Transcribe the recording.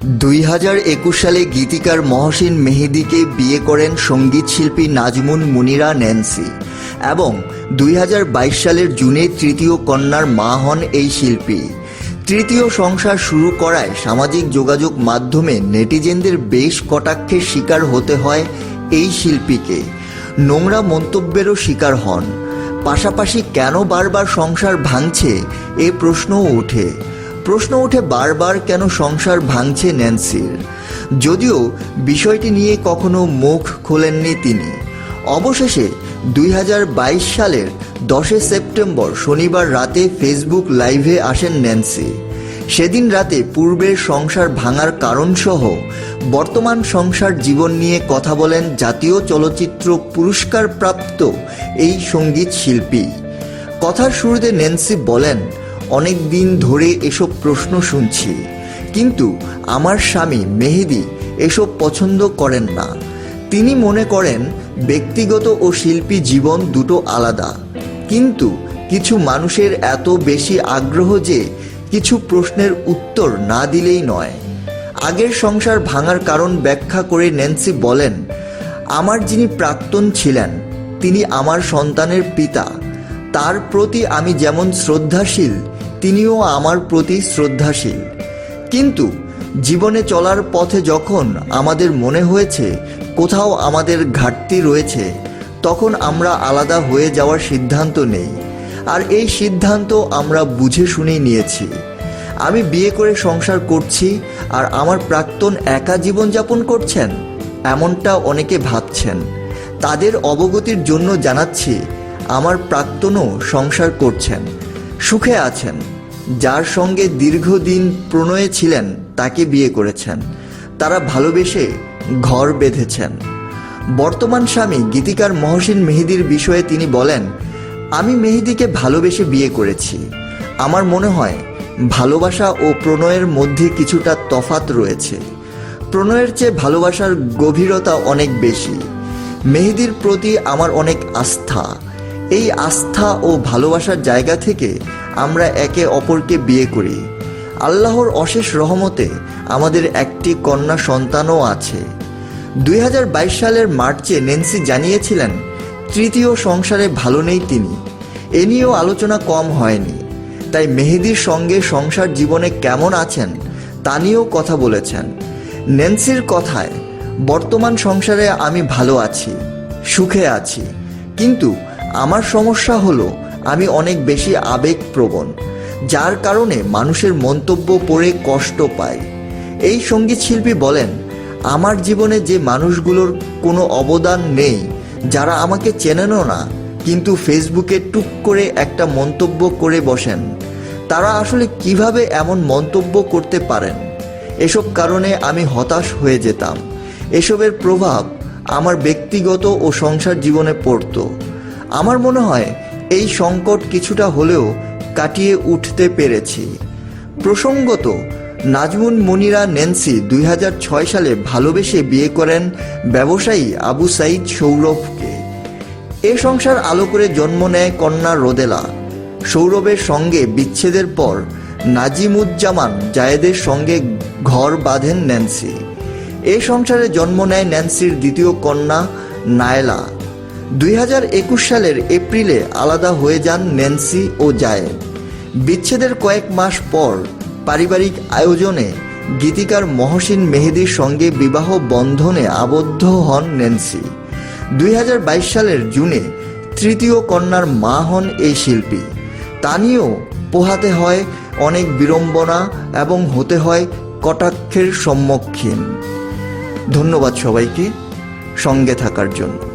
দুই হাজার একুশ সালে গীতিকার মহসিন মেহেদিকে বিয়ে করেন সংগীত শিল্পী নাজমুন মুনিরা ন্যান্সি এবং দুই হাজার বাইশ সালের জুনে তৃতীয় কন্যার মা হন এই শিল্পী। তৃতীয় সংসার শুরু করায় সামাজিক যোগাযোগ মাধ্যমে নেটিজেনদের বেশ কটাক্ষের শিকার হতে হয় এই শিল্পীকে। নোংরা মন্তব্যেরও শিকার হন। পাশাপাশি কেন বারবার সংসার ভাঙছে এ প্রশ্নও ওঠে। প্রশ্ন ওঠে বারবার কেন সংসার ভাঙছে ন্যান্সির। যদিও বিষয়টি নিয়ে কখনো মুখ খোলেননি তিনি। অবশেষে দুই হাজার বাইশ সালের দশে সেপ্টেম্বর শনিবার রাতে ফেসবুক লাইভে আসেন ন্যান্সি। সেদিন রাতে পূর্বের সংসার ভাঙার কারণসহ বর্তমান সংসার জীবন নিয়ে কথা বলেন জাতীয় চলচ্চিত্র পুরস্কার প্রাপ্ত এই সংগীত শিল্পী। কথার শুরুতে ন্যান্সি বলেন অনেক দিন ধরে এসব প্রশ্ন শুনছি। কিন্তু আমার স্বামী মেহেদি এসব পছন্দ করেন না। তিনি মনে করেন, ব্যক্তিগত ও শিল্পী জীবন দুটো আলাদা। কিন্তু কিছু মানুষের এত বেশি আগ্রহ যে কিছু প্রশ্নের উত্তর না দিলেই নয়। আগের সংসার ভাঙার কারণ ব্যাখ্যা করে ন্যান্সি বলেন, আমার যিনি প্রাক্তন ছিলেন, তিনি আমার সন্তানের পিতা। তার প্রতি আমি যেমন শ্রদ্ধাশীল তিনিও আমার প্রতি শ্রদ্ধাশীল। কিন্তু জীবনে চলার পথে যখন আমাদের মনে হয়েছে কোথাও আমাদের ঘাটতি রয়েছে, তখন আমরা আলাদা হয়ে যাওয়ার সিদ্ধান্ত নেই। আর এই সিদ্ধান্ত আমরা বুঝে শুনেই নিয়েছি। আমি বিয়ে করে সংসার করছি আর আমার প্রাক্তন একা জীবনযাপন করছেন, এমনটা অনেকে ভাবছেন। তাদের অবগতির জন্য জানাচ্ছি, আমার প্রাক্তনও সংসার করছেন। সুখে আছেন, যার সঙ্গে দীর্ঘদিন প্রণয়ে ছিলেন, তাকে বিয়ে করেছেন। তারা ভালোবেসে ঘর বেঁধেছেন। বর্তমান স্বামী গীতিকার মহসিন মেহেদির বিষয়ে তিনি বলেন, আমি মেহেদিকে ভালোবেসে বিয়ে করেছি। আমার মনে হয়, ভালোবাসা ও প্রণয়ের মধ্যে কিছুটা তফাত রয়েছে। প্রণয়ের চেয়ে ভালোবাসার গভীরতা অনেক বেশি। মেহেদির প্রতি আমার অনেক আস্থা। এই আস্থা ও ভালোবাসার জায়গা থেকে আমরা একে অপরকে বিয়ে করি। আল্লাহর অশেষ রহমতে আমাদের একটি কন্যা সন্তানও আছে। দুই হাজার বাইশ সালের মার্চে নেন্সি জানিয়েছিলেন, তৃতীয় সংসারে ভালো নেই তিনি। এ নিয়েও আলোচনা কম হয়নি। তাই মেহেদির সঙ্গে সংসার জীবনে কেমন আছেন, তা নিয়েও কথা বলেছেন। নেন্সির কথায়, বর্তমান সংসারে আমি ভালো আছি, সুখে আছি। কিন্তু আমার সমস্যা হলো, আমি অনেক বেশি আবেগপ্রবণ, যার কারণে মানুষের মন্তব্য পড়ে কষ্ট পাই। এই সংগীত শিল্পী বলেন, আমার জীবনে যে মানুষগুলোর কোনো অবদান নেই, যারা আমাকে চেনেনও না, কিন্তু ফেসবুকে টুক করে একটা মন্তব্য করে বসেন, তারা আসলে কীভাবে এমন মন্তব্য করতে পারেন? এসব কারণে আমি হতাশ হয়ে যেতাম। এসবের প্রভাব আমার ব্যক্তিগত ও সংসার জীবনে পড়তো। আমার মনে হয় এই সংকট কিছুটা হলেও কাটিয়ে উঠতে পেরেছি। প্রসঙ্গত, নাজমুন মনিরা নেন্সি দুই সালে ভালোবেসে বিয়ে করেন ব্যবসায়ী আবু সাইদ সৌরভকে। এ সংসার আলো করে জন্ম নেয় কন্যা রোদেলা। সৌরভের সঙ্গে বিচ্ছেদের পর নাজিমুজ্জামান জায়েদের সঙ্গে ঘর বাঁধেন ন্যান্সি এ সংসারে জন্ম নেয় ন্যান্সির দ্বিতীয় কন্যা নায়লা। দুই হাজার একুশ সালের এপ্রিলে আলাদা হয়ে যান ন্যান্সি ও জায়েদ বিচ্ছেদের কয়েক মাস পর পারিবারিক আয়োজনে গীতিকার মহসিন মেহেদির সঙ্গে বিবাহ বন্ধনে আবদ্ধ হন ন্যান্সি। দুই হাজার বাইশ সালের জুনে তৃতীয় কন্যার মা হন এই শিল্পী। তা নিয়েও পোহাতে হয় অনেক বিড়ম্বনা এবং হতে হয় কটাক্ষের সম্মুখীন। ধন্যবাদ সবাইকে। সঙ্গে থাকার জন্য।